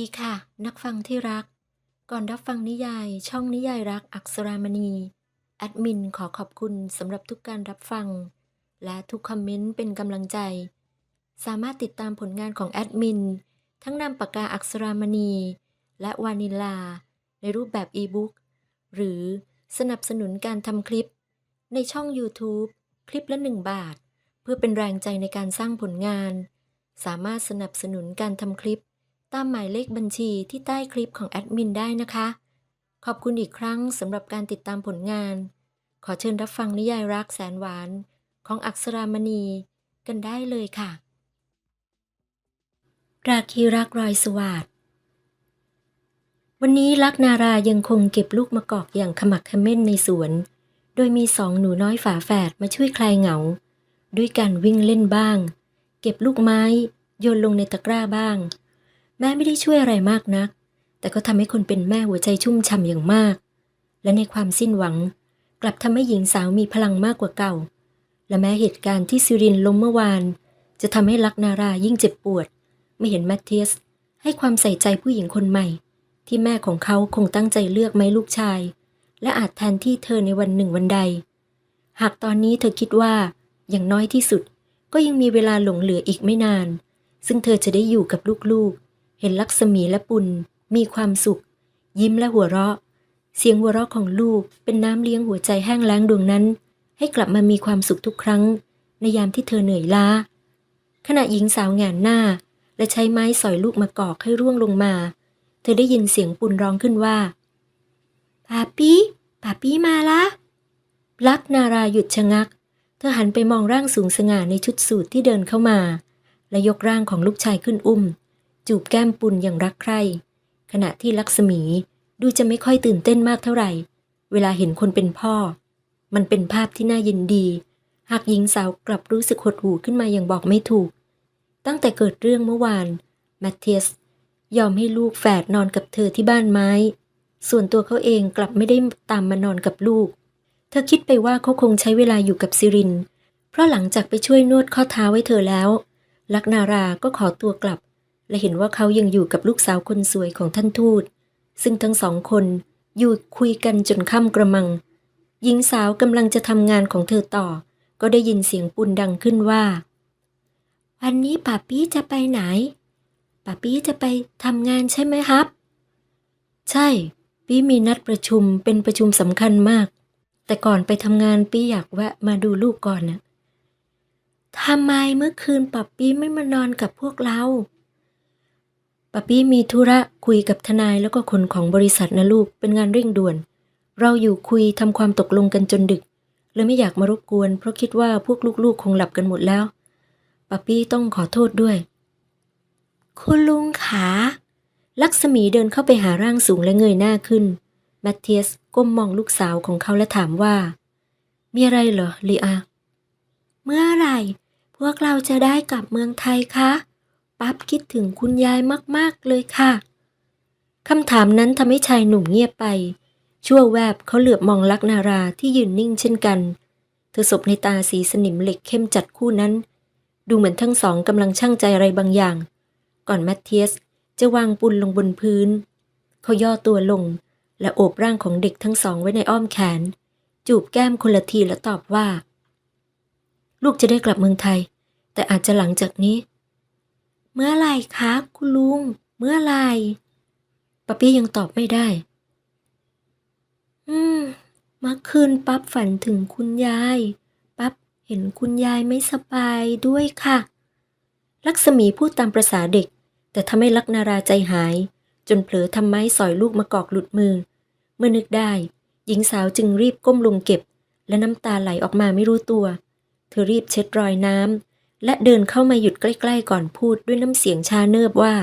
ดีค่ะ นักฟังที่รัก ก่อนรับฟังนิยาย ช่องนิยายรักอักษรามณี แอดมินขอขอบคุณสำหรับทุกการรับฟัง และทุกคอมเมนต์เป็นกำลังใจ สามารถติดตามผลงานของแอดมิน ทั้งนามปากกาอักษรามณี และวานิลา ในรูปแบบอีบุ๊กหรือสนับสนุนการทำคลิป ในช่อง YouTube คลิปละ 1 บาท เพื่อเป็นแรงใจในการสร้างผลงาน สามารถสนับสนุนการทำคลิป ตามหมายเลขบัญชีที่ใต้คลิปของแอดมินได้นะคะ ขอบคุณอีกครั้งสำหรับการติดตามผลงาน ขอเชิญรับฟังนิยายรักแสนหวาน ของอักษรามณีกันได้เลยค่ะ ราคีรักรอยสวัสดวันนี้ลักนารายังคงเก็บลูกมะกอกอย่างขมักขม้นในสวน โดยมีสองหนูน้อยฝาแฝดมาช่วยคลายเหงา ด้วยการวิ่งเล่นบ้าง เก็บลูกไม้โยนลงในตะกร้าบ้าง แม่ไม่ได้ช่วยอะไรมากนัก แต่ก็ทำให้คนเป็นแม่หัวใจชุ่มฉ่ำอย่างมาก และในความสิ้นหวัง กลับทำให้หญิงสาวมีพลังมากกว่าเก่า และแม้เหตุการณ์ที่ซิรินล้มเมื่อวาน จะทำให้ลักนารายิ่งเจ็บปวด ไม่เห็นแมทเทียส ให้ความใส่ใจผู้หญิงคนใหม่ ที่แม่ของเขาคงตั้งใจเลือกไหมลูกชาย และอาจแทนที่เธอในวันหนึ่งวันใด หากตอนนี้เธอคิดว่าอย่างน้อยที่สุด ก็ยังมีเวลาหลงเหลืออีกไม่นาน ซึ่งเธอจะได้อยู่กับลูกๆ เห็นลักษมีและปุณมีความสุข ยิ้มและหัวเราะ เสียงหัวเราะของลูกเป็นน้ำเลี้ยงหัวใจแห้งแล้งดวงนั้น ให้กลับมามีความสุขทุกครั้ง ในยามที่เธอเหนื่อยล้า ขณะหญิงสาวแงนหน้า และใช้ไม้สอยลูกมากอกให้ร่วงลงมา เธอได้ยินเสียงปุณร้องขึ้นว่าปาปี้ปาปี้มาละลักนาราหยุดชะงัก เธอหันไปมองร่างสูงสง่าในชุดสูทที่เดินเข้ามา และยกร่างของลูกชายขึ้นอุ้ม จูบแก้มปุณอย่างรักใคร่ ขณะที่ลักษมีดูจะไม่ค่อยตื่นเต้นมากเท่าไหร่ เวลาเห็นคนเป็นพ่อ มันเป็นภาพที่น่ายินดี หากหญิงสาวกลับรู้สึกหดหู่ขึ้นมาอย่างบอกไม่ถูก ตั้งแต่เกิดเรื่องเมื่อวานแมทเทียสยอมให้ลูกแฝดนอนกับเธอที่บ้านไม้ ส่วนตัวเขาเองกลับไม่ได้ตามมานอนกับลูก เธอคิดไปว่าเขาคงใช้เวลาอยู่กับซิริน เพราะหลังจากไปช่วยนวดข้อเท้าไว้เธอแล้ว ลักนาราก็ขอตัวกลับ และเห็นว่าเขายังอยู่กับลูกสาวคนสวยของท่านทูต ซึ่งทั้งสองคนอยู่คุยกันจนค่ำกระมัง หญิงสาวกำลังจะทำงานของเธอต่อ ก็ได้ยินเสียงปุนดังขึ้นว่า วันนี้ป้าปี้จะไปไหนป้าปี้จะไปทำงานใช่ไหมครับ ใช่ ปี้มีนัดประชุมเป็นประชุมสำคัญมาก แต่ก่อนไปทำงานปี้อยากแวะมาดูลูกก่อนนะทำไมเมื่อคืนป้าปี้ไม่มานอนกับพวกเรา ป้าปี้มีธุระคุยกับทนายแล้วก็คนของบริษัทนะลูกเป็นงานเร่งด่วน เราอยู่คุยทำความตกลงกันจนดึกเลยไม่อยากมารบกวน เพราะคิดว่าพวกลูกๆ คงหลับกันหมดแล้วป้าปี้ต้องขอโทษด้วย คุณลุงขาลักษมีเดินเข้าไปหาร่างสูงและเงยหน้าขึ้นแมทเทียสก้มมองลูกสาวของเขาและถามว่า มีอะไรเหรอลีอา เมื่อไหร่ พวกเราจะได้กลับเมืองไทยคะ ปั๊บคิดถึงคุณยายมากๆเลยค่ะคำถามนั้นทำให้ชายหนุ่มเงียบไป ชั่วแวบเขาเหลือบมองลักนาราที่ยืนนิ่งเช่นกัน เธอสบในตาสีสนิมเหล็กเข้มจัดคู่นั้น ดูเหมือนทั้งสองกำลังช่างใจอะไรบางอย่าง ก่อนแมทเทียสจะวางปุนลงบนพื้น เขาย่อตัวลง และโอบร่างของเด็กทั้งสองไว้ในอ้อมแขน จูบแก้มคนละทีและตอบว่า ลูกจะได้กลับเมืองไทย แต่อาจจะหลังจากนี้ เมื่อไหร่คะคุณลุง เมื่อไหร่ปะปี้ยังตอบไม่ได้ อืมเมื่อคืนปั๊บฝันถึงคุณยาย ปั๊บเห็นคุณยายไม่สบายด้วยค่ะ ลักษมีพูดตามประษาเด็ก แต่ทำให้ลักนาราใจหาย จนเผลอทำไม้สอยลูกมากอกหลุดมือ เมื่อนึกได้ หญิงสาวจึงรีบก้มลงเก็บ และน้ำตาไหลออกมาไม่รู้ตัว เธอรีบเช็ดรอยน้ำ และเดินเข้ามาหยุดใกล้ ๆ ก่อนพูดด้วยน้ำเสียงชาเนิบว่า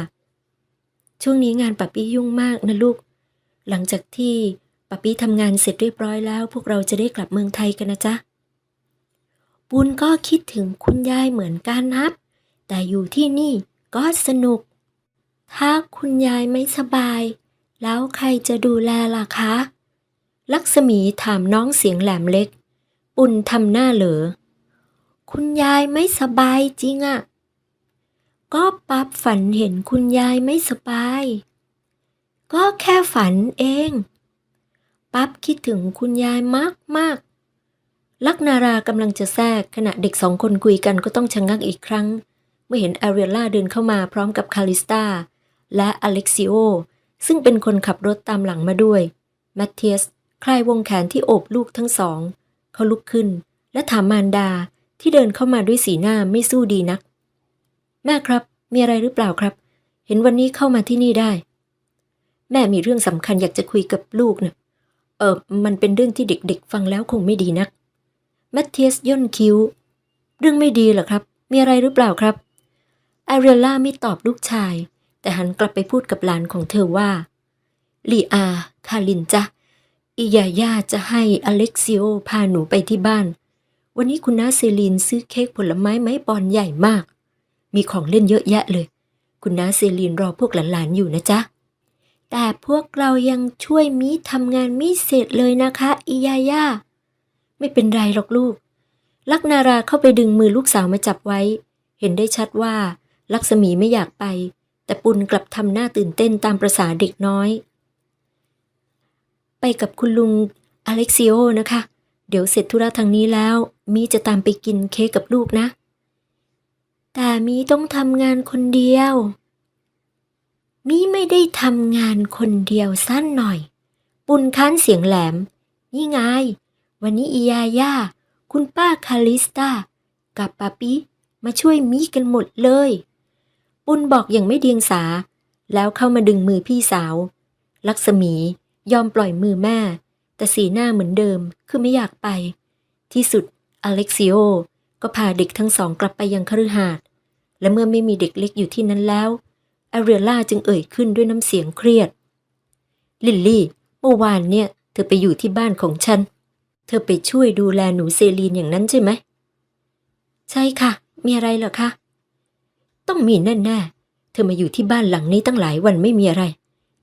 ช่วงนี้งานปับปี้ยุ่งมากนะลูก หลังจากที่ปับปี้ทำงานเสร็จเรียบร้อยแล้ว พวกเราจะได้กลับเมืองไทยกันนะจ๊ะปุณก็คิดถึงคุณยายเหมือนกันครับ แต่อยู่ที่นี่ก็สนุก ถ้าคุณยายไม่สบาย แล้วใครจะดูแลล่ะคะ ลักษมีถามน้องเสียงแหลมเล็ก ปุณทำหน้าเหลอ คุณยายไม่สบายจริงอะก็ปั๊บฝันเห็นคุณยายไม่สบาย ก็แค่ฝันเอง ปั๊บคิดถึงคุณยายมากมากลักนารากำลังจะแทรกขณะเด็กสองคนคุยกันก็ต้องชะงงักอีกครั้ง เมื่อเห็นอาเรียล่าเดินเข้ามาพร้อมกับคาลิสตาและอเล็กซิโอ ซึ่งเป็นคนขับรถตามหลังมาด้วยแมทเทียสคลายวงแขนที่โอบลูกทั้งสอง เขาลุกขึ้น และถามมารดา ที่เดินเข้ามาด้วยสีหน้าไม่สู้ดีนัก แม่ครับ มีอะไรหรือเปล่าครับ เห็นวันนี้เข้ามาที่นี่ได้ แม่มีเรื่องสำคัญอยากจะคุยกับลูกนะ่ะเออมันเป็นเรื่องที่เด็กๆ ฟังแล้วคงไม่ดีนักแมทเทียสย่นคิ้ว เรื่องไม่ดีเหรอครับ มีอะไรหรือเปล่าครับอาเรียล่าไม่ตอบลูกชาย แต่หันกลับไปพูดกับหลานของเธอว่าลีอา คาลินจ้ะอียาย่าจะให้อเล็กซิโอพาหนูไปที่บ้าน วันนี้คุณน้าเซลีนซื้อเค้กผลไม้ไม้ปอนใหญ่มาก มีของเล่นเยอะแยะเลย คุณน้าเซลีนรอพวกหลานๆอยู่นะจ๊ะ แต่พวกเรายังช่วยมิทำงานมิเสร็จเลยนะคะอียาย่าไม่เป็นไรหรอกลูก ลักนาราเข้าไปดึงมือลูกสาวมาจับไว้ เห็นได้ชัดว่า ลักษมีไม่อยากไป แต่ปุณกลับทำหน้าตื่นเต้นตามประษาเด็กน้อย ไปกับคุณลุงอเล็กซิโอนะคะ เดี๋ยวเสร็จธุระทางนี้แล้ว มีจะตามไปกินเค้กกับลูกนะ แต่มีต้องทำงานคนเดียว มีไม่ได้ทำงานคนเดียวสั้นหน่อย ปุนค้านเสียงแหลม นี่ไง วันนี้อียาย่า คุณป้าคาลิสตากับปาปิมาช่วยมีกันหมดเลย ปุนบอกอย่างไม่เดียงสา แล้วเข้ามาดึงมือพี่สาว ลักษมียอมปล่อยมือแม่ แต่สีหน้าเหมือนเดิมคือไม่อยากไป ที่สุดอเล็กซิโอก็พาเด็กทั้งสองกลับไปยังคฤหาสน์และเมื่อไม่มีเด็กเล็กอยู่ที่นั้นแล้วอาเรียล่าจึงเอ่ยขึ้นด้วยน้ำเสียงเครียด ลิลลี่เมื่อวานเนี่ย เธอไปอยู่ที่บ้านของฉัน เธอไปช่วยดูแลหนูเซลีนอย่างนั้นใช่ไหม ใช่ค่ะ มีอะไรเหรอคะ ต้องมีแน่ๆ เธอมาอยู่ที่บ้านหลังนี้ตั้งหลายวันไม่มีอะไร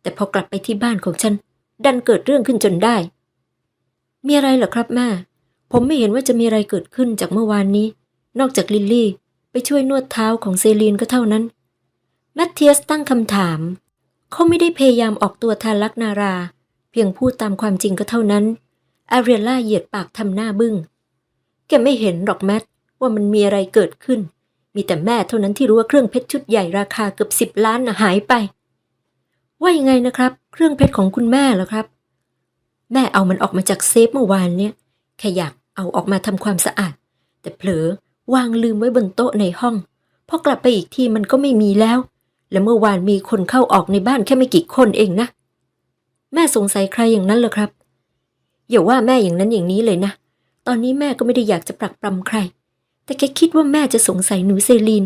แต่พอกลับไปที่บ้านของฉัน ดันเกิดเรื่องขึ้นจนได้ มีอะไรเหรอครับแม่ ผมไม่เห็นว่าจะมีอะไรเกิดขึ้นจากเมื่อวานนี้ นอกจากลิลลี่ ไปช่วยนวดเท้าของเซลีนก็เท่านั้น แมทเทียสตั้งคำถาม เขาไม่ได้พยายามออกตัวทนลักนารา เพียงพูดตามความจริงก็เท่านั้นอาเรียล่าเหยียดปากทำหน้าบึง้ง แกไม่เห็นหรอกแมทว่ามันมีอะไรเกิดขึ้น มีแต่แม่เท่านั้นที่รู้ว่าเครื่องเพชรชุดใหญ่ราคาเกือบสิบล้านหายไป ว่ายังไงนะครับ เครื่องเพชรของคุณแม่เหรอครับ แม่เอามันออกมาจากเซฟเมื่อวานเนี่ยแค่อยากเอาออกมาทำความสะอาด แต่เผลอวางลืมไว้บนโต๊ะในห้อง พอกลับไปอีกทีมันก็ไม่มีแล้ว และเมื่อวานมีคนเข้าออกในบ้านแค่ไม่กี่คนเองนะ แม่สงสัยใครอย่างนั้นเหรอครับ อย่าว่าแม่อย่างนั้นอย่างนี้เลยนะ ตอนนี้แม่ก็ไม่ได้อยากจะปรักปรำใคร แต่แค่คิดว่าแม่จะสงสัยหนูเซลีน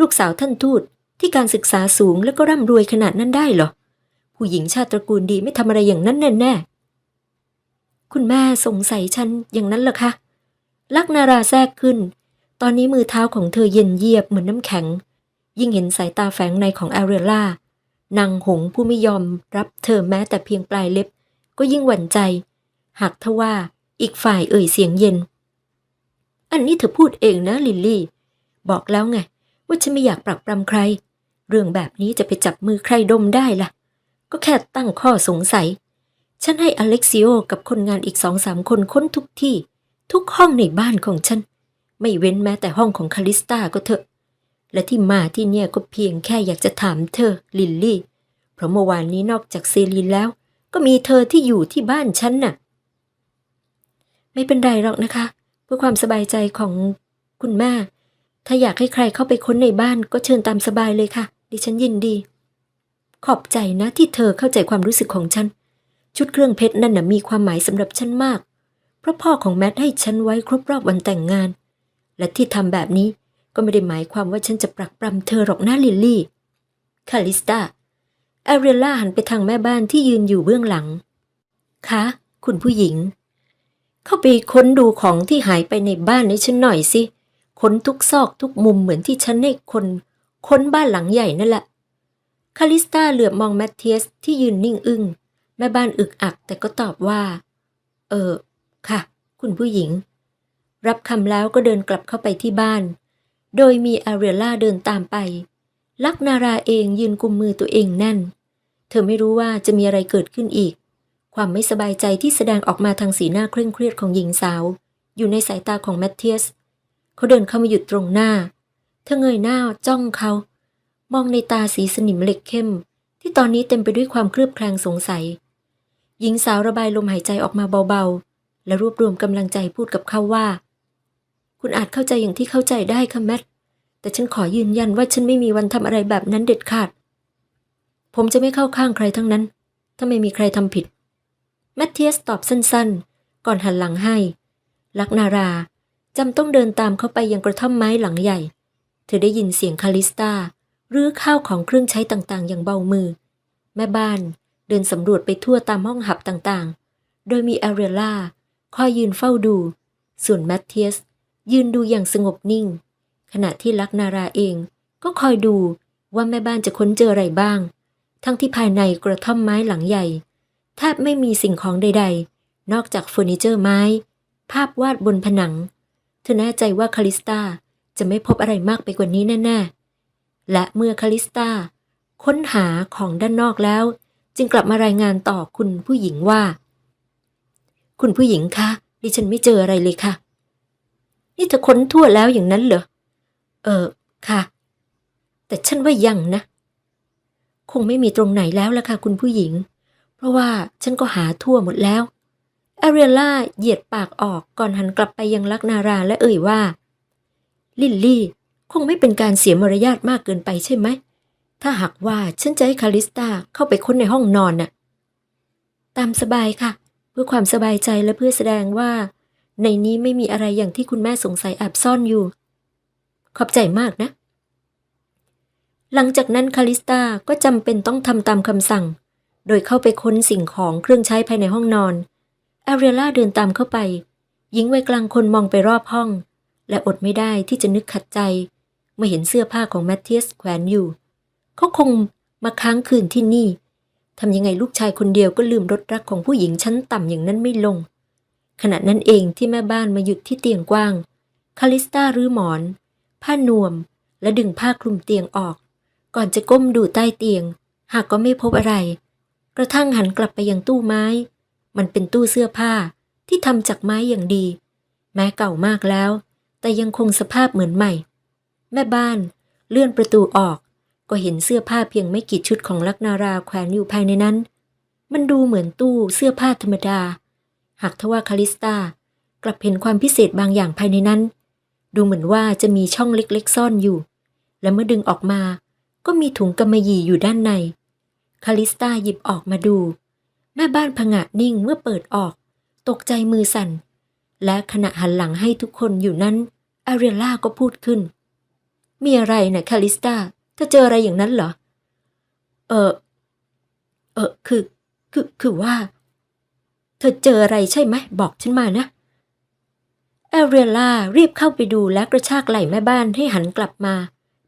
ลูกสาวท่านทูตที่การศึกษาสูงและก็ร่ำรวยขนาดนั้นได้เหรอ ผู้หญิงชาติตระกูลดีไม่ทำอะไรอย่างนั้นแน่ๆ คุณแม่สงสัยฉันอย่างนั้นเหรอคะ ลักนาราแทรกขึ้น ตอนนี้มือเท้าของเธอเย็นเยียบเหมือนน้ำแข็ง ยิ่งเห็นสายตาแฝงในของแอเรล่านางหงผู้ไม่ยอมรับเธอแม้แต่เพียงปลายเล็บ ก็ยิ่งหวั่นใจ หากทว่าอีกฝ่ายเอ่ยเสียงเย็น อันนี้เธอพูดเองนะลิลลี่ บอกแล้วไง ว่าฉันไม่อยากปรักปรำใคร เรื่องแบบนี้จะไปจับมือใครดมได้ล่ะ ก็แค่ตั้งข้อสงสัย ฉันให้อเล็กซิโอกับคนงานอีกสองสามคนค้นทุกที่ ทุกห้องในบ้านของฉัน ไม่เว้นแม้แต่ห้องของคาลิสตาก็เถอะ และที่มาที่เนี่ยก็เพียงแค่อยากจะถามเธอ ลิลลี่ เพราะเมื่อวานนี้นอกจากเซลีนแล้ว ก็มีเธอที่อยู่ที่บ้านฉันน่ะ ไม่เป็นไรหรอกนะคะ เพื่อความสบายใจของคุณแม่ ถ้าอยากให้ใครเข้าไปค้นในบ้านก็เชิญตามสบายเลยค่ะ ดิฉันยินดี ขอบใจนะที่เธอเข้าใจความรู้สึกของฉัน ชุดเครื่องเพชรนั่นน่ะมีความหมายสำหรับฉันมาก เพราะพ่อของแมทให้ฉันไว้ครบรอบวันแต่งงาน และที่ทำแบบนี้ก็ไม่ได้หมายความว่าฉันจะปรักปรำเธอหรอกนะลิลลี่ คาลิสตาแอเรีล่าหันไปทางแม่บ้านที่ยืนอยู่เบื้องหลัง คะ คุณผู้หญิง เข้าไปค้นดูของที่หายไปในบ้านให้ฉันหน่อยสิ ค้นทุกซอกทุกมุมเหมือนที่ฉันให้คน ค้นบ้านหลังใหญ่นั่นแหละ คาลิสตาเหลือบมองแมทเทียสที่ยืนนิ่งอึง้ง ม่บ้านอึกอักแต่ก็ตอบว่า เออ ค่ะ คุณผู้หญิง รับคำแล้วก็เดินกลับเข้าไปที่บ้าน โดยมีอาเรียล่าเดินตามไป ลักนาราเองยืนกุมมือตัวเองแน่น เธอไม่รู้ว่าจะมีอะไรเกิดขึ้นอีก ความไม่สบายใจที่แสดงออกมาทางสีหน้าเคร่งเครียดของหญิงสาว อยู่ในสายตาของแมทเทียส เขาเดินเข้ามาหยุดตรงหน้า เธอเงยหน้าจ้องเขา มองในตาสีสนิมเหล็กเข้ม ที่ตอนนี้เต็มไปด้วยความเคลือบแคลงสงสัย หญิงสาวระบายลมหายใจออกมาเบาๆ และรวบรวมกำลังใจพูดกับเขาว่า คุณอาจเข้าใจอย่างที่เข้าใจได้ค่ะแมท แต่ฉันขอยืนยันว่าฉันไม่มีวันทำอะไรแบบนั้นเด็ดขาด ผมจะไม่เข้าข้างใครทั้งนั้น ถ้าไม่มีใครทำผิด แมทเทียสตอบสั้นๆ ก่อนหันหลังให้ ลักนาราจำต้องเดินตามเขาไปยังกระท่อมไม้หลังใหญ่ เธอได้ยินเสียงคาลิสตารื้อข้าวของเครื่องใช้ต่างๆ อย่างเบามือ แม่บ้าน เดินสำรวจไปทั่วตามห้องหับต่างๆ โดยมีแอเรล่าคอยยืนเฝ้าดู ส่วนแมทเทียส ยืนดูอย่างสงบนิ่ง ขณะที่ลักนาราเองก็คอยดูว่าแม่บ้านจะค้นเจออะไรบ้าง ทั้งที่ภายในกระท่อมไม้หลังใหญ่แทบไม่มีสิ่งของใด ๆ นอกจากเฟอร์นิเจอร์ไม้ ภาพวาดบนผนัง เธอแน่ใจว่าคาลิสตาจะไม่พบอะไรมากไปกว่านี้แน่ ๆ และเมื่อคาลิสตาค้นหาของด้านนอกแล้ว จึงกลับมารายงานต่อคุณผู้หญิงว่า คุณผู้หญิงคะดิฉันไม่เจออะไรเลยค่ะ นี่เธอค้นทั่วแล้วอย่างนั้นเหรอ เออค่ะ แต่ฉันว่ายังนะ คงไม่มีตรงไหนแล้วละค่ะ คุณผู้หญิง เพราะว่าฉันก็หาทั่วหมดแล้วแอเรียล่าเหยียดปากออกก่อนหันกลับไปยังลักนาราและเอ่ยว่า ลิลลี่ คงไม่เป็นการเสียมารยาทมากเกินไปใช่ไหม ถ้าหากว่าฉันจะให้คาริสตาเข้าไปค้นในห้องนอนน่ะ ตามสบายค่ะ เพื่อความสบายใจและเพื่อแสดงว่า ในนี้ไม่มีอะไรอย่างที่คุณแม่สงสัยแอบซ่อนอยู่ ขอบใจมากนะ หลังจากนั้นคาริสตาก็จำเป็นต้องทำตามคำสั่ง โดยเข้าไปค้นสิ่งของเครื่องใช้ภายในห้องนอนแอเรียล่าเดินตามเข้าไป หญิงวัยกลางคนมองไปรอบห้อง และอดไม่ได้ที่จะนึกขัดใจเมื่อเห็นเสื้อผ้าของแมทเทียสแขวนอยู่ เขาคงมาค้างคืนที่นี่ทำยังไงลูกชายคนเดียวก็ลืมรถรักของผู้หญิงชั้นต่ำอย่างนั้นไม่ลง ขณะนั้นเองที่แม่บ้านมาหยุดที่เตียงกว้าง คาลิสตารื้อหมอน ผ้านวม และดึงผ้าคลุมเตียงออก ก่อนจะก้มดูใต้เตียง หากก็ไม่พบอะไร กระทั่งหันกลับไปยังตู้ไม้ มันเป็นตู้เสื้อผ้าที่ทำจากไม้อย่างดี แม้เก่ามากแล้ว แต่ยังคงสภาพเหมือนใหม่ แม่บ้านเลื่อนประตูออก ก็เห็นเสื้อผ้าเพียงไม่กี่ชุดของลักนาราแขวนอยู่ภายในนั้น มันดูเหมือนตู้เสื้อผ้าธรรมดา หากทว่าคาลิสตากลับเห็นความพิเศษบางอย่างภายในนั้น ดูเหมือนว่าจะมีช่องเล็กๆ ซ่อนอยู่ และเมื่อดึงออกมา ก็มีถุงกำมะหยี่อยู่ด้านใน คาลิสตาหยิบออกมาดู แม่บ้านผงะนิ่งเมื่อเปิดออก ตกใจมือสั่น และขณะหันหลังให้ทุกคนอยู่นั้นอาเรียล่าก็พูดขึ้น มีอะไรนะคาลิสตา เธอเจออะไรอย่างนั้นเหรอ เออ เออ คือ คือ คือว่า เธอเจออะไรใช่ไหม บอกฉันมานะ แอเรียล่ารีบเข้าไปดูและกระชากไหล่แม่บ้านให้หันกลับมา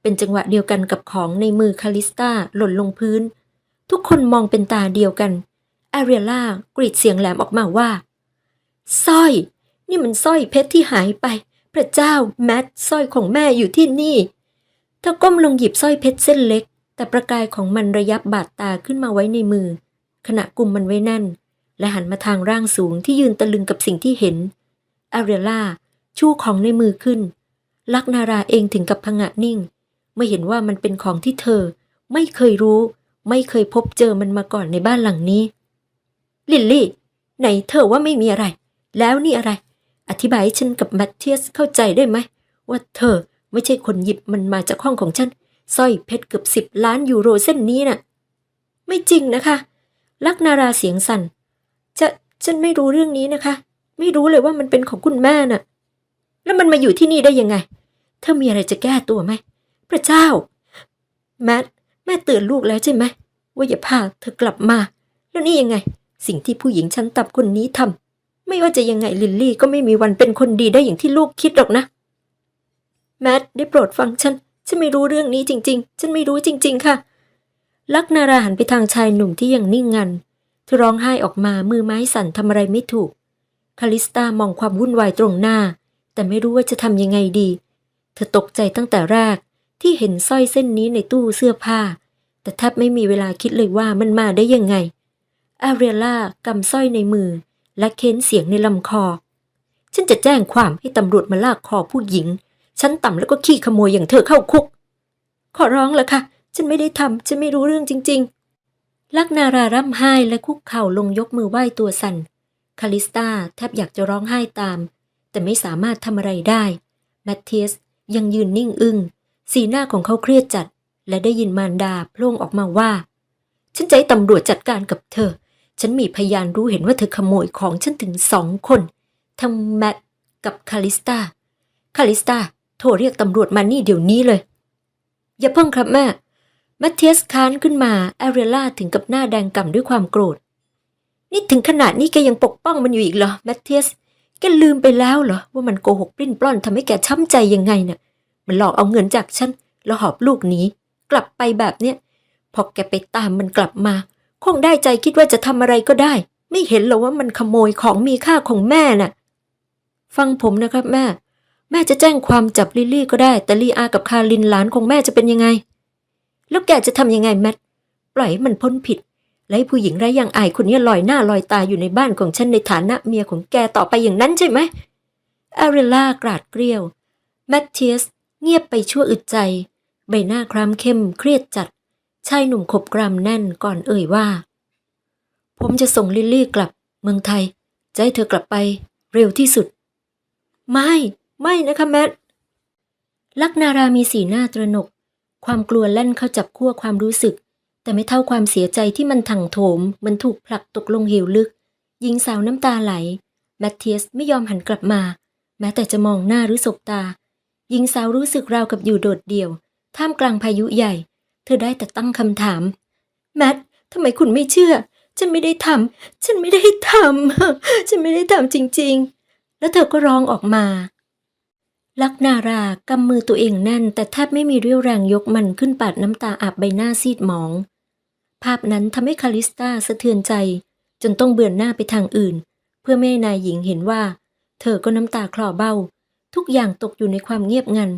เป็นจังหวะเดียวกันกับของในมือคาลิสตาหล่นลงพื้น ทุกคนมองเป็นตาเดียวกัน แอเรียล่ากรีดเสียงแหลมออกมาว่าสร้อย นี่มันสร้อยเพชรที่หายไป พระเจ้าแมทสร้อยของแม่อยู่ที่นี่ เธอก้มลงหยิบสร้อยเพชรเส้นเล็ก แต่ประกายของมันระยับบาดตาขึ้นมาไว้ในมือ ขณะกุมมันไว้แน่น และหันมาทางร่างสูงที่ยืนตะลึงกับสิ่งที่เห็นอเรีล่าชูของในมือขึ้น ลักนาราเองถึงกับพงะนิ่งเมื่อเห็นว่ามันเป็นของที่เธอ ไม่เคยรู้ ไม่เคยพบเจอมันมาก่อนในบ้านหลังนี้ ลิลลี่ ไหนเธอว่าไม่มีอะไร แล้วนี่อะไร อธิบายให้ฉันกับแมทเทียสเข้าใจได้ไหมว่าเธอ ไม่ใช่คนหยิบมันมาจากห้องของฉันสร้อยเพชรเกือบสิบล้านยูโรเส้นนี้น่ะ ไม่จริงนะคะ ลักนาราเสียงสัน่นจะฉันไม่รู้เรื่องนี้นะคะ ไม่รู้เลยว่ามันเป็นของคุณแม่น่ะ แล้วมันมาอยู่ที่นี่ได้ยังไง เธอมีอะไรจะแก้ตัวไหม พระเจ้า แมทแม่เตือนลูกแล้วใช่ไหมว่าอย่าพาเธอกลับมา แล้วนี่ยังไง สิ่งที่ผู้หญิงชั้นต่ำคนนี้ทำไม่ว่าจะยังไงลิลลี่ก็ไม่มีวันเป็นคนดีได้อย่างที่ลูกคิดหรอกนะ แมทได้โปรดฟังฉัน ฉันไม่รู้เรื่องนี้จริง ๆ ฉันไม่รู้จริง ๆ ค่ะ ลักนาราหันไปทางชายหนุ่มที่ยังนิ่งงันเธอร้องไห้ออกมามือไม้สั่นทำอะไรไม่ถูก คาลิสตามองความวุ่นวายตรงหน้า แต่ไม่รู้ว่าจะทำยังไงดี เธอตกใจตั้งแต่แรกที่เห็นสร้อยเส้นนี้ในตู้เสื้อผ้า แต่แทบไม่มีเวลาคิดเลยว่ามันมาได้ยังไง อาเรียล่ากำสร้อยในมือ และเค้นเสียงในลำคอ ฉันจะแจ้งความให้ตำรวจมาลากคอผู้หญิง ฉันต่ำแล้วก็ขี้ขโมยอย่างเธอเข้าคุก ขอร้องละค่ะ ฉันไม่ได้ทำฉันไม่รู้เรื่องจริง ๆ ลักนาราร่ำไห้และคุกเข่าลงยกมือไหว้ตัวสั่นคาลิสตาแทบอยากจะร้องไห้ตาม แต่ไม่สามารถทำอะไรได้ แมทเทียสยังยืนนิ่งอึง้งสีหน้าของเขาเครียดจัด และได้ยินมารดาโพล่งออกมาว่า ฉันจะให้ตำรวจจัดการกับเธอ ฉันมีพยานรู้เห็นว่าเธอขโมยของฉันถึงสองคน ทั้งแมทกับคาลิสตาคาลิสตา โทรเรียกตำรวจมานี่เดี๋ยวนี้เลย อย่าเพิ่งครับแม่แมทเทียสค้านขึ้นมาแอเรล่าถึงกับหน้าแดงก่ำด้วยความโกรธ นี่ถึงขนาดนี้แกยังปกป้องมันอยู่อีกเหรอแมทเทียสแกลืมไปแล้วเหรอ ว่ามันโกหกปลิ้นปล้อนทำให้แกช้ำใจยังไงน่ะ มันหลอกเอาเงินจากฉันแล้วหอบลูกหนีกลับไปแบบเนี้ยพอแกไปตามมันกลับมา คงได้ใจคิดว่าจะทำอะไรก็ได้ ไม่เห็นหรอว่ามันขโมยของมีค่าของแม่น่ะ ฟังผมนะครับแม่ แม่จะแจ้งความจับลิลลี่ก็ได้ แต่ลีอากับคารินหลานของแม่จะเป็นยังไง แล้วแกจะทำยังไงแมทปล่อยให้มันพ้นผิด และให้ผู้หญิงไร้อย่างอายคนนี้ลอยหน้าลอยตาอยู่ในบ้านของฉันในฐานะเมียของแกต่อไปอย่างนั้นใช่ไหมแอเรล่ากราดเกลียวแมทเทียสเงียบไปชั่วอึดใจ ใบหน้าคล้ำเข้มเครียดจัดชายหนุ่มขบกรามแน่นก่อนเอ่ยว่า ผมจะส่งลิลลี่กลับเมืองไทย จะให้เธอกลับไปเร็วที่สุด ไม่ ไม่นะคะแมทลักนารามีสีหน้าตระหนก ความกลัวแล่นเข้าจับขั้วความรู้สึก แต่ไม่เท่าความเสียใจที่มันถังโถมเหมันถูกผลักตกลงเหวลึก หญิงสาวน้ำตาไหล แมทเทียสไม่ยอมหันกลับมา แม้แต่จะมองหน้าหรือสบตา หญิงสาวรู้สึกราวกับอยู่โดดเดี่ยว ท่ามกลางพายุใหญ่ เธอได้แต่ตั้งคำถาม แมททำไมคุณไม่เชื่อ ฉันไม่ได้ทำฉันไม่ได้ทำฉันไม่ได้ทำจริง ๆ แล้วเธอก็ร้องออกมา ลักนารากำมือตัวเองแน่น แต่แทบไม่มีเรี่ยวแรงยกมันขึ้นปาดน้ำตาอาบใบหน้าซีดหมอง ภาพนั้นทำให้คาลิสตาสะเทือนใจ จนต้องเบือนหน้าไปทางอื่น เพื่อไม่ให้นายหญิงเห็นว่า เธอก็น้ำตาคลอเบ้า ทุกอย่างตกอยู่ในความเงียบงัน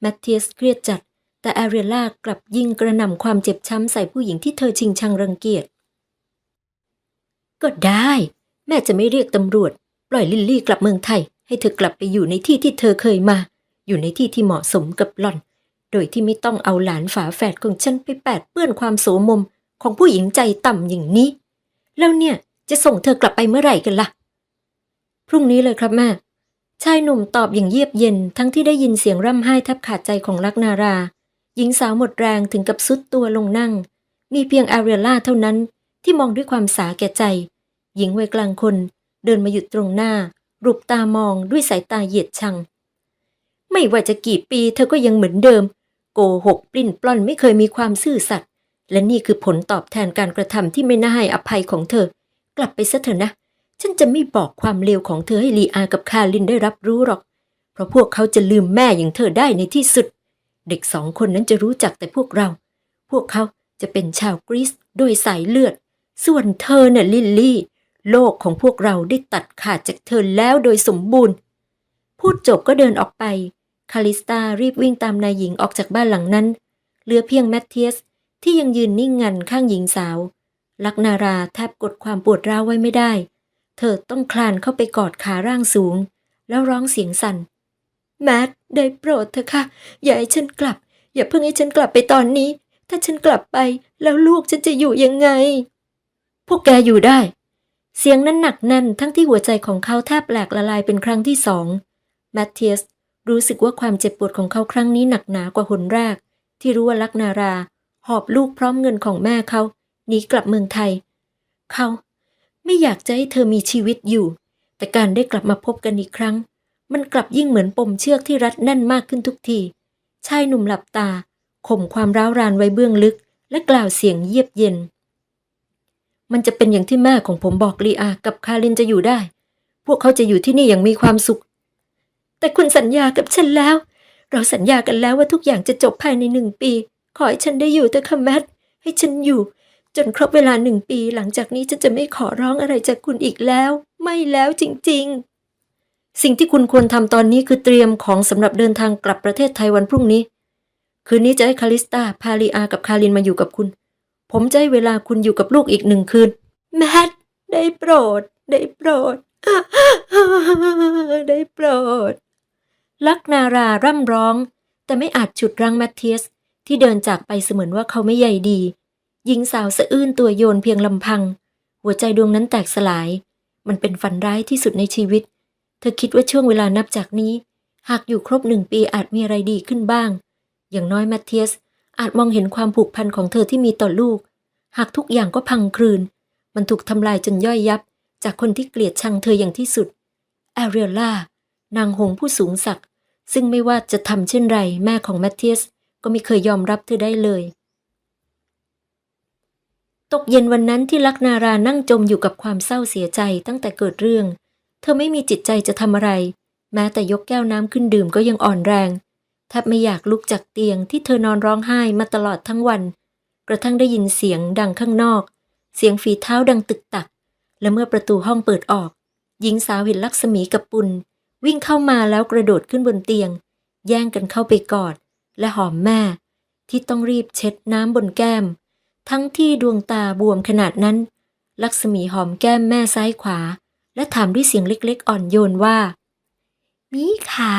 แมทเทียสเครียดจัด แต่แอเรียล่ากลับยิงกระหน่ำความเจ็บช้ำใส่ผู้หญิงที่เธอชิงชังรังเกียจก็ได้ แม่จะไม่เรียกตำรวจ ปล่อยลิลลี่กลับเมืองไทย ให้เธอกลับไปอยู่ในที่ที่เธอเคยมา อยู่ในที่ที่เหมาะสมกับหล่อน โดยที่ไม่ต้องเอาหลานฝาแฝดของฉันไปแปดเปื้อนความโสมมของผู้หญิงใจต่ำอย่างนี้ แล้วเนี่ยจะส่งเธอกลับไปเมื่อไหร่กันล่ะ พรุ่งนี้เลยครับแม่ ชายหนุ่มตอบอย่างเยียบเย็นทั้งที่ได้ยินเสียงร่ำไห้แทบขาดใจของลักนารา หญิงสาวหมดแรงถึงกับซุดตัวลงนั่ง มีเพียงอาเรียล่าเท่านั้นที่มองด้วยความสาแก่ใจ หญิงวัยกลางคนเดินมาหยุดตรงหน้า รูปตามองด้วยสายตาเหยียดชัง ไม่ว่าจะกี่ปีเธอก็ยังเหมือนเดิม โกหกปลิ้นปล้อนไม่เคยมีความซื่อสัตย์และนี่คือผลตอบแทนการกระทำที่ไม่น่าให้อภัยของเธอ กลับไปซะเถอะนะ ฉันจะไม่บอกความเลวของเธอให้ลีอากับคารินได้รับรู้หรอก เพราะพวกเขาจะลืมแม่อย่างเธอได้ในที่สุด เด็กสองคนนั้นจะรู้จักแต่พวกเรา พวกเขาจะเป็นชาวกรีซโดยสายเลือด ส่วนเธอเน่ะลิลลี่ โลกของพวกเราได้ตัดขาดจากเธอแล้วโดยสมบูรณ์ พูดจบก็เดินออกไป คาลิสตารีบวิ่งตามนายหญิงออกจากบ้านหลังนั้น เหลือเพียงแมทเทียสที่ยังยืนนิ่งงันข้างหญิงสาว ลักนาราแทบกดความปวดร้าวไว้ไม่ได้ เธอต้องคลานเข้าไปกอดขาร่างสูง แล้วร้องเสียงสั่น แมทได้โปรดเถอะค่ะ อย่าให้ฉันกลับ อย่าเพิ่งให้ฉันกลับไปตอนนี้ ถ้าฉันกลับไปแล้วลูกฉันจะอยู่ยังไง พวกแกอยู่ได้ เสียงนั้นหนักแน่นทั้งที่หัวใจของเขาแทบแหลกละลายเป็นครั้งที่สองแมทเทียสรู้สึกว่าความเจ็บปวดของเขาครั้งนี้หนักหนากว่าหนแรก ที่รู้ว่าลักนารา หอบลูกพร้อมเงินของแม่เขาหนีกลับเมืองไทย เขาไม่อยากจะให้เธอมีชีวิตอยู่ แต่การได้กลับมาพบกันอีกครั้ง มันกลับยิ่งเหมือนปมเชือกที่รัดแน่นมากขึ้นทุกทีชายหนุ่มหลับตาข่มความร้าวรานไว้เบื้องลึก และกล่าวเสียงเยียบเย็น มันจะเป็นอย่างที่แม่ของผมบอกลีอา กับคารินจะอยู่ได้ พวกเขาจะอยู่ที่นี่อย่างมีความสุข แต่คุณสัญญากับฉันแล้ว เราสัญญากันแล้วว่าทุกอย่างจะจบภายในหนึ่งปี ขอให้ฉันได้อยู่แต่ค่ะแมทให้ฉันอยู่ จนครบเวลาหนึ่งปี หลังจากนี้ฉันจะไม่ขอร้องอะไรจากคุณอีกแล้ว ไม่แล้วจริง ๆ สิ่งที่คุณควรทำตอนนี้คือเตรียมของสำหรับเดินทางกลับประเทศไทยวันพรุ่งนี้ คืนนี้จะให้คาริสตาพาลีอากับคารินมาอยู่กับคุณ ผมจะให้เวลาคุณอยู่กับลูกอีกหนึ่งคืน แมท ได้โปรด ได้โปรด ได้โปรด ลักนาราร่ำร้อง แต่ไม่อาจฉุดรั้งแมทเทียส ที่เดินจากไปเสมือนว่าเขาไม่ใหญ่ดี หญิงสาวสะอื้นตัวโยนเพียงลำพัง หัวใจดวงนั้นแตกสลาย มันเป็นฝันร้ายที่สุดในชีวิต เธอคิดว่าช่วงเวลานับจากนี้ หากอยู่ครบหนึ่งปีอาจมีอะไรดีขึ้นบ้าง อย่างน้อยแมทเทียส อาจมองเห็นความผูกพันของเธอที่มีต่อลูก หากทุกอย่างก็พังคลืน มันถูกทำลายจนย่อยยับ จากคนที่เกลียดชังเธออย่างที่สุดแอเรียล่านางหงส์ผู้สูงศักดิ์ซึ่งไม่ว่าจะทำเช่นไร แม่ของแมทเทียสก็ไม่เคยยอมรับเธอได้เลย ตกเย็นวันนั้นที่ลักนารานั่งจมอยู่กับความเศร้าเสียใจตั้งแต่เกิดเรื่อง เธอไม่มีจิตใจจะทำอะไร แม้แต่ยกแก้วน้ำขึ้นดื่มก็ยังอ่อนแรง แทบไม่อยากลุกจากเตียงที่เธอนอนร้องไห้มาตลอดทั้งวัน กระทั่งได้ยินเสียงดังข้างนอก เสียงฝีเท้าดังตึกตัก และเมื่อประตูห้องเปิดออก หญิงสาวเห็นลักษมีกับปุณวิ่งเข้ามาแล้วกระโดดขึ้นบนเตียง แย่งกันเข้าไปกอด และหอมแม่ ที่ต้องรีบเช็ดน้ำบนแก้ม ทั้งที่ดวงตาบวมขนาดนั้น ลักษมีหอมแก้มแม่ซ้ายขวา และถามด้วยเสียงเล็กๆอ่อนโยนว่า มีขา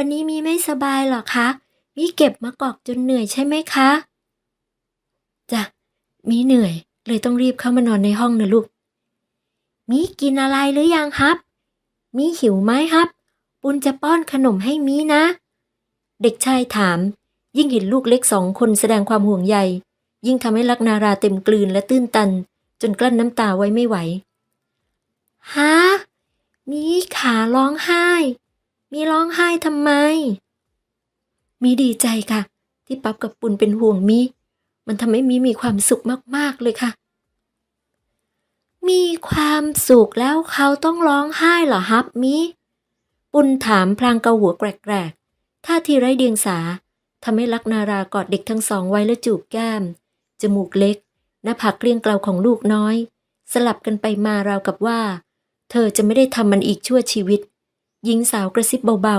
วันนี้มีไม่สบายหรอคะ มีเก็บมะกอกจนเหนื่อยใช่ไหมคะ จ้ะ มีเหนื่อย เลยต้องรีบเข้ามานอนในห้องนะลูก มีกินอะไรหรือยังครับ มีหิวไหมครับ ปุณจะป้อนขนมให้มีนะ เด็กชายถาม ยิ่งเห็นลูกเล็กสองคนแสดงความห่วงใย ยิ่งทำให้ลักนาราเต็มกลืนและตื้นตัน จนกลั้นน้ำตาไว้ไม่ไหวฮะมีขาร้องไห้ มีร้องไห้ทำไม มีดีใจค่ะ ที่ปั๊บกับปุณเป็นห่วงมี มันทำให้มีมีความสุขมากๆเลยค่ะ มีความสุขแล้วเขาต้องร้องไห้เหรอฮับมี ปุณถามพลางเกาหัวแกรกๆท่าทีไร้เดียงสาทำให้ลักนารากอดเด็กทั้งสองไว้และจูบแก้ม จมูกเล็ก หน้าผากเกลี้ยงเกลาของลูกน้อย สลับกันไปมาราวกับว่า เธอจะไม่ได้ทำมันอีกชั่วชีวิต หญิงสาวกระซิบเบา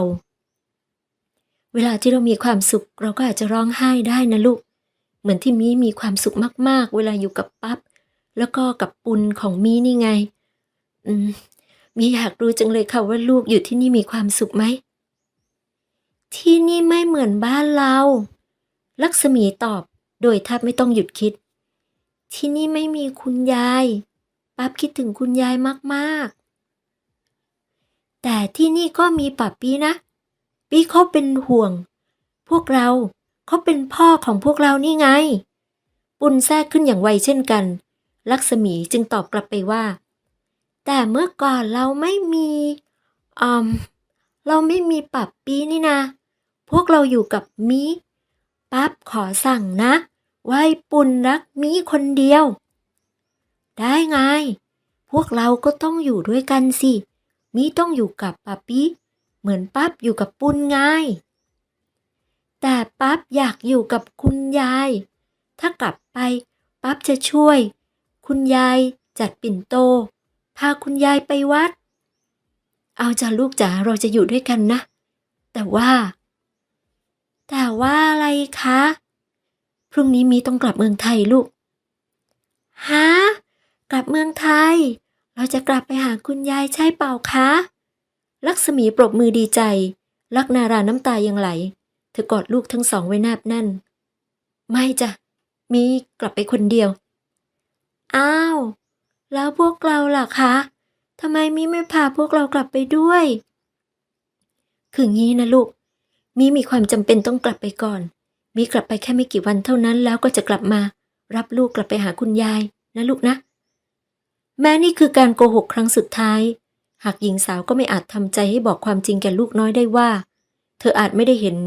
ๆ เวลาที่เรามีความสุขเราก็อาจจะร้องไห้ได้นะลูก เหมือนที่มีมีความสุขมากๆ เวลาอยู่กับปั๊บแล้วก็กับปุนของมีนี่ไง อืม มีอยากรู้จังเลยค่ะว่าลูกอยู่ที่นี่มีความสุขไหม ที่นี่ไม่เหมือนบ้านเรา ลักษมีตอบโดยแทบไม่ต้องหยุดคิด ที่นี่ไม่มีคุณยาย ปั๊บคิดถึงคุณยายมากๆ แต่ที่นี่ก็มีปับปี้นะ ปี้เขาเป็นห่วง พวกเราเขาเป็นพ่อของพวกเรานี่ไง ปุนแทรกขึ้นอย่างไวเช่นกัน ลักษมีจึงตอบกลับไปว่า แต่เมื่อก่อนเราไม่มีอืมเราไม่มีปับปี้นี่นะ พวกเราอยู่กับมีปั๊บขอสั่งนะว่าปุนรักมีคนเดียว ได้ไง พวกเราก็ต้องอยู่ด้วยกันสิ มีต้องอยู่กับปับปี้เหมือนปั๊บอยู่กับปุนไง แต่ปั๊บอยากอยู่กับคุณยาย ถ้ากลับไปปั๊บจะช่วย คุณยายจัดปิ่นโต พาคุณยายไปวัด เอาจ้ะลูกจ๋าเราจะอยู่ด้วยกันนะ แต่ว่า แต่ว่าอะไรคะ พรุ่งนี้มีต้องกลับเมืองไทยลูกฮะกลับเมืองไทย เราจะกลับไปหาคุณยายใช่เปล่าคะ ลักษมีปรบมือดีใจ ลักนาราน้ำตายังไหล เธอกอดลูกทั้งสองไว้แนบแน่น ไม่จ้ะ มีกลับไปคนเดียว อ้าว แล้วพวกเราล่ะคะทำไมมีไม่พาพวกเรากลับไปด้วย คืองี้นะลูกมีมีความจำเป็นต้องกลับไปก่อนมีกลับไปแค่ไม่กี่วันเท่านั้นแล้วก็จะกลับมา รับลูกกลับไปหาคุณยายนะลูกนะ แม้นี่คือการโกหกครั้งสุดท้าย หากหญิงสาวก็ไม่อาจทำใจให้บอกความจริงแก่ลูกน้อยได้ว่า เธออาจไม่ได้เห็น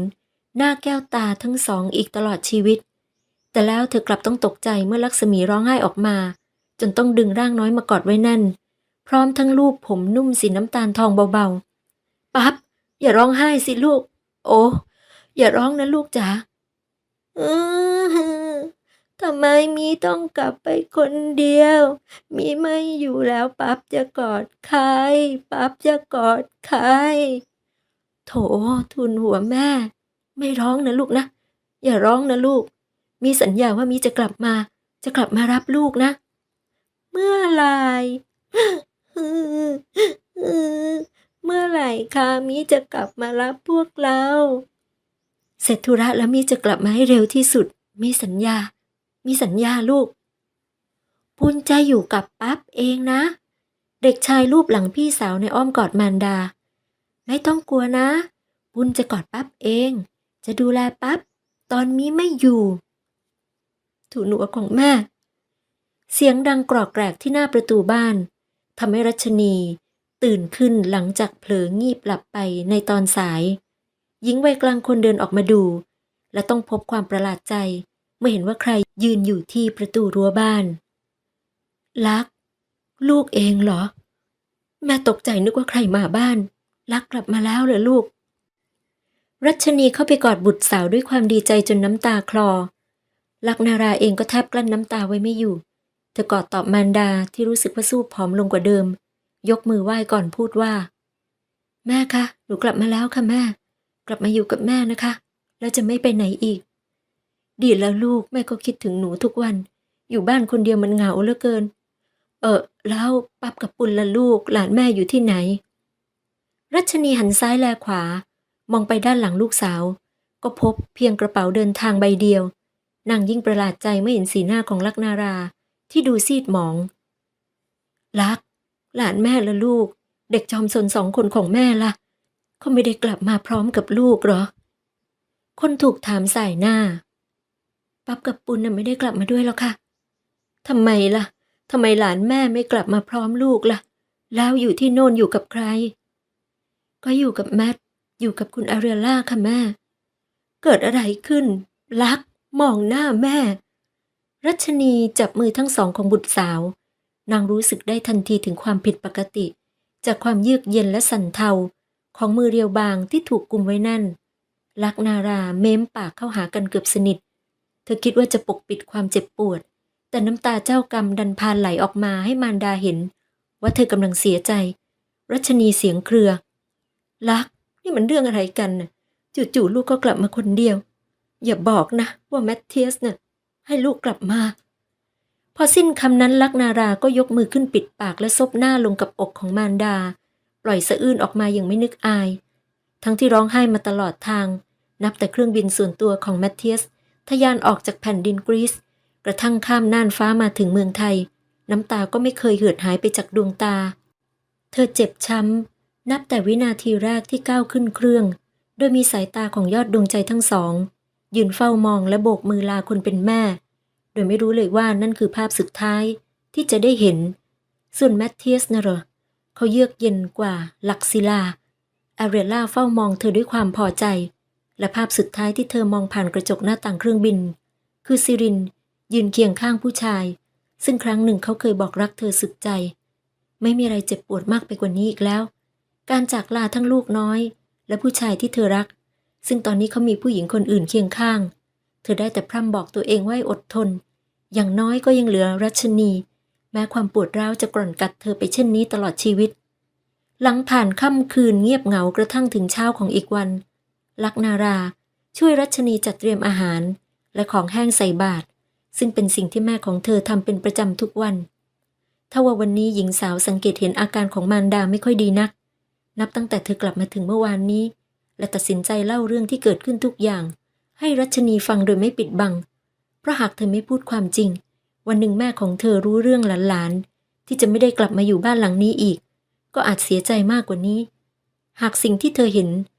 หน้าแก้วตาทั้งสองอีกตลอดชีวิต แต่แล้วเธอกลับต้องตกใจเมื่อลักษมีร้องไห้ออกมา จนต้องดึงร่างน้อยมากอดไว้แน่น พร้อมทั้งลูบผมนุ่มสีน้ำตาลทองเบาๆ ปั๊บอย่าร้องไห้สิลูก โอ้อย่าร้องนะลูกจ๋าอือ ทำไมมีต้องกลับไปคนเดียว มีไม่อยู่แล้วปั๊บจะกอดใคร ปั๊บจะกอดใคร โถทุนหัวแม่ ไม่ร้องนะลูกนะ อย่าร้องนะลูก มีสัญญาว่ามีจะกลับมา จะกลับมารับลูกนะ เมื่อไหร่เมื่อไหร่คะมีจะกลับมารับพวกเรา เสร็จธุระแล้วมีจะกลับมาให้เร็วที่สุดมีสัญญา มีสัญญาลูก ปุณจะอยู่กับปั๊บเองนะ เด็กชายรูปหลังพี่สาวในอ้อมกอดมารดา ไม่ต้องกลัวนะ ปุณจะกอดปั๊บเอง จะดูแลปั๊บตอนมีไม่อยู่ ถูหนัวของแม่ เสียงดังกรอกแกรกที่หน้าประตูบ้านทำให้รัชนีตื่นขึ้นหลังจากเผลองีบหลับไปในตอนสาย หญิงวัยกลางคนเดินออกมาดู และต้องพบความประหลาดใจ มื่อเห็นว่าใครยืนอยู่ที่ประตูรั้วบ้าน ลัก ลูกเองเหรอ แม่ตกใจนึกว่าใครมาบ้าน ลักกลับมาแล้วเหรอลูก รัชนีเข้าไปกอดบุตรสาวด้วยความดีใจจนน้ำตาคลอ ลักนาราเองก็แทบกลั้นน้ำตาไว้ไม่อยู่ เธอกอดตอบมารดาที่รู้สึกว่าสู้ผอมลงกว่าเดิม ยกมือไหว้ก่อนพูดว่า แม่คะ หนูกลับมาแล้วค่ะแม่ กลับมาอยู่กับแม่นะคะ แล้วจะไม่ไปไหนอีก ดีแล้วลูกแม่ก็คิดถึงหนูทุกวัน อยู่บ้านคนเดียวมันเหงาเหลือเกิน เออแล้วปั๊บกับปุณละลูกหลานแม่อยู่ที่ไหน รัชนีหันซ้ายแลขวา มองไปด้านหลังลูกสาว ก็พบเพียงกระเป๋าเดินทางใบเดียวนางยิ่งประหลาดใจเมื่อเห็นสีหน้าของลักนาราที่ดูซีดหมอง ลัก หลานแม่ละลูก เด็กจอมสนสองคนของแม่ละ่ะเขาไม่ได้กลับมาพร้อมกับลูกหรอ คนถูกถามสายหน้า ปั๊บกับปุณน่ะไม่ได้กลับมาด้วยหรอกค่ะทำไมล่ะทำไมหลานแม่ไม่กลับมาพร้อมลูกล่ะ แล้วอยู่ที่โน่นอยู่กับใคร ก็อยู่กับแมทอยู่กับคุณอาเรียล่าค่ะแม่ เกิดอะไรขึ้น ลัก มองหน้าแม่ รัชนีจับมือทั้งสองของบุตรสาว นางรู้สึกได้ทันทีถึงความผิดปกติ จากความเยือกเย็นและสั่นเทา ของมือเรียวบางที่ถูกกุมไว้แน่น ลักนาราเม้มปากเข้าหากันเกือบสนิท เธอคิดว่าจะปกปิดความเจ็บปวด แต่น้ำตาเจ้ากรรมดันพานไหลออกมาให้มารดาเห็น ว่าเธอกำลังเสียใจ รัชนีเสียงเครือ ลัก นี่มันเรื่องอะไรกันน่ะจู่ๆลูกก็กลับมาคนเดียว อย่าบอกนะ ว่าแมทเทียสน่ะให้ลูกกลับมา พอสิ้นคำนั้นลักนาราก็ยกมือขึ้นปิดปากและซบหน้าลงกับอกของมารดา ปล่อยสะอื้นออกมาอย่างไม่นึกอาย ทั้งที่ร้องไห้มาตลอดทาง นับแต่เครื่องบินส่วนตัวของแมทเทียส ทยานออกจากแผ่นดินกรีซกระทั่งข้ามน่านฟ้ามาถึงเมืองไทย น้ำตาก็ไม่เคยเหือดหายไปจากดวงตา เธอเจ็บช้ำ นับแต่วินาทีแรกที่ก้าวขึ้นเครื่อง โดยมีสายตาของยอดดวงใจทั้งสอง ยืนเฝ้ามองและโบกมือลาคนเป็นแม่ โดยไม่รู้เลยว่านั่นคือภาพสุดท้ายที่จะได้เห็น ส่วนแมทเทียสนะเหรอเขาเยือกเย็นกว่าลักซิลาอาเรล่าเฝ้ามองเธอด้วยความพอใจ และภาพสุดท้ายที่เธอมองผ่านกระจกหน้าต่างเครื่องบิน คือซิริน ยืนเคียงข้างผู้ชาย ซึ่งครั้งหนึ่งเขาเคยบอกรักเธอสุดใจ ไม่มีอะไรเจ็บปวดมากไปกว่านี้อีกแล้ว การจากลาทั้งลูกน้อย และผู้ชายที่เธอรัก ซึ่งตอนนี้เขามีผู้หญิงคนอื่นเคียงข้าง เธอได้แต่พร่ำบอกตัวเองว่าให้อดทน อย่างน้อยก็ยังเหลือรัชนี แม้ความปวดร้าวจะกร่อนกัดเธอไปเช่นนี้ตลอดชีวิต หลังผ่านค่ำคืนเงียบเหงากระทั่งถึงเช้าของอีกวัน ลักนารา ช่วยรัชนีจัดเตรียมอาหาร และของแห้งใส่บาตรซึ่งเป็นสิ่งที่แม่ของเธอทำเป็นประจำทุกวันถ้าว่าวันนี้หญิงสาวสังเกตเห็นอาการของมารดาไม่ค่อยดีนัก นับตั้งแต่เธอกลับมาถึงเมื่อวานนี้ และตัดสินใจเล่าเรื่องที่เกิดขึ้นทุกอย่าง ให้รัชนีฟังโดยไม่ปิดบัง เพราะหากเธอไม่พูดความจริง วันหนึ่งแม่ของเธอรู้เรื่องหลานๆที่จะไม่ได้กลับมาอยู่บ้านหลังนี้อีก ก็อาจเสียใจมากกว่านี้ หากสิ่งที่เธอเห็น